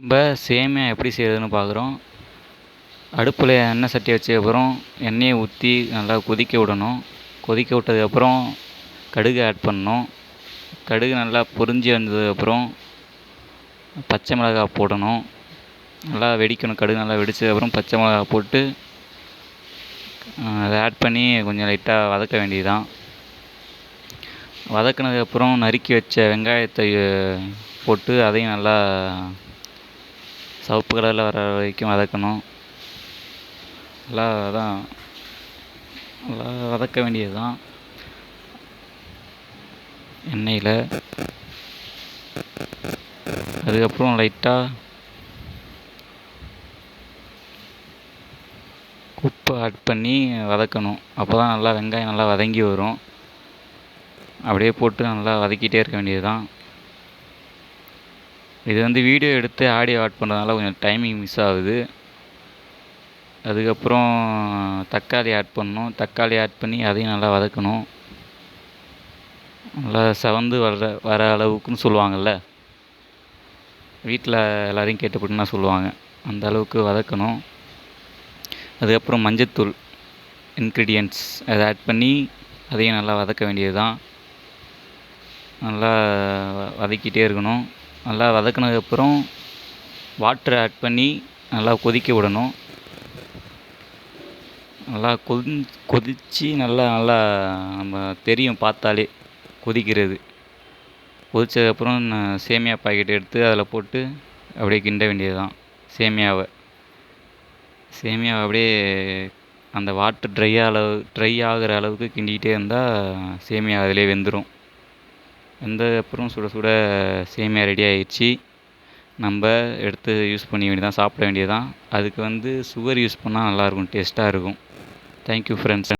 இப்போ சேமியா எப்படி செய்கிறதுன்னு பார்க்குறோம் அடுப்பில் எண்ணெய் சட்டி வச்சதுக்கப்புறம் எண்ணெயை ஊற்றி நல்லா கொதிக்க விடணும். கொதிக்க விட்டதுக்கப்புறம் கடுகு ஆட் பண்ணணும். கடுகு நல்லா பொரிஞ்சு வந்ததுக்கப்புறம் பச்சை மிளகாய் போடணும். நல்லா வெடிக்கணும். கடுகு நல்லா வெடிச்சதுக்கப்புறம் பச்சை மிளகாய் போட்டு அதை ஆட் பண்ணி கொஞ்சம் லைட்டாக வதக்க வேண்டியதுதான். வதக்குனதுக்கப்புறம் நறுக்கி வச்ச வெங்காயத்தை போட்டு அதையும் நல்லா சிவப்பு கலரில் வர வரைக்கும் வதக்கணும். நல்லா அதான் நல்லா வதக்க வேண்டியது தான் எண்ணெயில். அதுக்கப்புறம் லைட்டாக உப்பு ஆட் பண்ணி வதக்கணும். அப்போ தான் நல்லா வெங்காயம் நல்லா வதங்கி வரும். அப்படியே போட்டு நல்லா வதக்கிட்டே இருக்க வேண்டியது தான் இது வந்து வீடியோ எடுத்து ஆடியோ ஆட் பண்ணுறதுனால கொஞ்சம் டைமிங் மிஸ் ஆகுது. அதுக்கப்புறம் தக்காளி ஆட் பண்ணணும். தக்காளி ஆட் பண்ணி அதையும் நல்லா வதக்கணும். நல்லா செவந்து வர வர அளவுக்குன்னு சொல்லுவாங்கள்ல வீட்டில் எல்லோரையும் கேட்டுப்பட்டுனா சொல்லுவாங்க. அந்த அளவுக்கு வதக்கணும். அதுக்கப்புறம் மஞ்சத்தூள் இன்க்ரீடியன்ட்ஸ் அதை ஆட் பண்ணி அதையும் நல்லா வதக்க வேண்டியது தான் நல்லா வதக்கிட்டே இருக்கணும். நல்லா வதக்குனதுக்கப்புறம் வாட்டர் ஆட் பண்ணி நல்லா கொதிக்க விடணும். நல்லா கொதி கொதித்து நல்லா நல்லா நம்ம தெரியும் பார்த்தாலே கொதிக்கிறது. கொதித்ததுக்கப்புறம் சேமியா பாக்கெட் எடுத்து அதில் போட்டு அப்படியே கிண்ட வேண்டியது தான் சேமியாவை. சேமியாவை அப்படியே அந்த வாட்டர் ட்ரை அளவு ட்ரை ஆகிற அளவுக்கு கிண்டிக்கிட்டே இருந்தால் சேமியா அதிலே வெந்துடும் வெந்ததுக்கப்புறம் சுட சுட சேமியா ரெடி ஆகிடுச்சி நம்ம எடுத்து யூஸ் பண்ண வேண்டியதான் சாப்பிட வேண்டியது தான் அதுக்கு வந்து சுகர் யூஸ் பண்ணால் நல்லாயிருக்கும் டேஸ்ட்டாக இருக்கும். Thank you friends